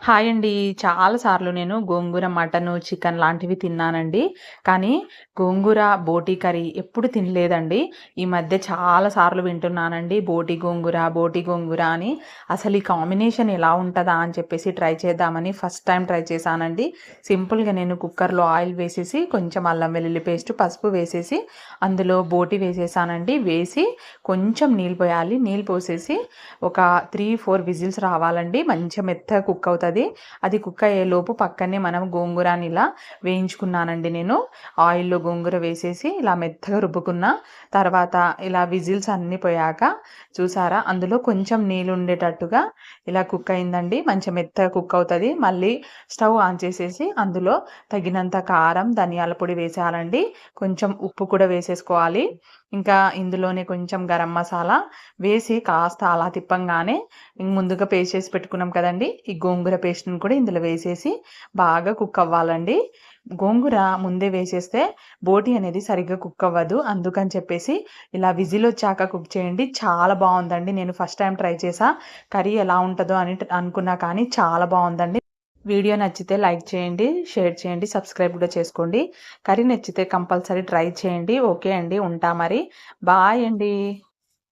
Hi అండి. చాలా సార్లు నేను గోంగూర మటను, చికెన్ లాంటివి తిన్నానండి. కానీ గోంగూర బోటీ కర్రీ ఎప్పుడు తినలేదండి. ఈ మధ్య చాలా సార్లు వింటున్నానండి. బోటీ గోంగూర, బోటీ గోంగూర అని. అసలు ఈ కాంబినేషన్ ఎలా ఉంటుందా అని చెప్పేసి ట్రై చేద్దామని ఫస్ట్ టైం ట్రై చేశానండి. సింపుల్‌గా నేను కుక్కర్‌లో ఆయిల్ వేసేసి, కొంచెం అల్లం వెల్లుల్లి పేస్ట్, పసుపు వేసేసి, అందులో బోటి వేసేసానండి. వేసి కొంచెం నీళ్ళు పోయాలి. నీళ్ళు పోసేసి ఒక 3, 4 విజిల్స్ రావాలండి. మంచి మెత్తగా కుక్ అవుతుంది అది కుక్ అయ్యేలోపు పక్కనే మనం గోంగూరని ఇలా వేయించుకున్నానండి నేను. ఆయిల్‌లో గోంగూర వేసేసి ఇలా మెత్తగా రుబ్బుకున్న తర్వాత ఇలా విజిల్స్ అన్నీ పోయాక చూసారా అందులో కొంచెం నీళ్ళు ఉండేటట్టుగా ఇలా కుక్ అయిందండి. మంచి మెత్తగా కుక్ అవుతుంది మళ్ళీ స్టవ్ ఆన్ చేసేసి అందులో తగినంత కారం, ధనియాల పొడి వేసేయాలండి. కొంచెం ఉప్పు కూడా వేసేసుకోవాలి. ఇంకా ఇందులోనే కొంచెం గరం మసాలా వేసి కాస్త అలా తిప్పంగానే ముందుగా పేస్ట్ చేసి పెట్టుకున్నాం కదండి ఈ గోంగూర పేస్ట్‌ని కూడా ఇందులో వేసేసి బాగా కుక్ అవ్వాలండి. గోంగూర ముందే వేసేస్తే బోటి అనేది సరిగ్గా కుక్ అవ్వదు. అందుకని చెప్పేసి ఇలా విజిల్ వచ్చాక కుక్ చేయండి. చాలా బాగుందండి నేను ఫస్ట్ టైం ట్రై చేసా కర్రీ ఎలా ఉంటుందో అని అనుకున్నా కానీ చాలా బాగుందండి వీడియో నచ్చితే లైక్ చేయండి, షేర్ చేయండి, సబ్స్క్రైబ్ కూడా చేసుకోండి. కర్రీ నచ్చితే కంపల్సరీ ట్రై చేయండి. ఓకే అండి. ఉంటా మరి. బాయ్ అండి.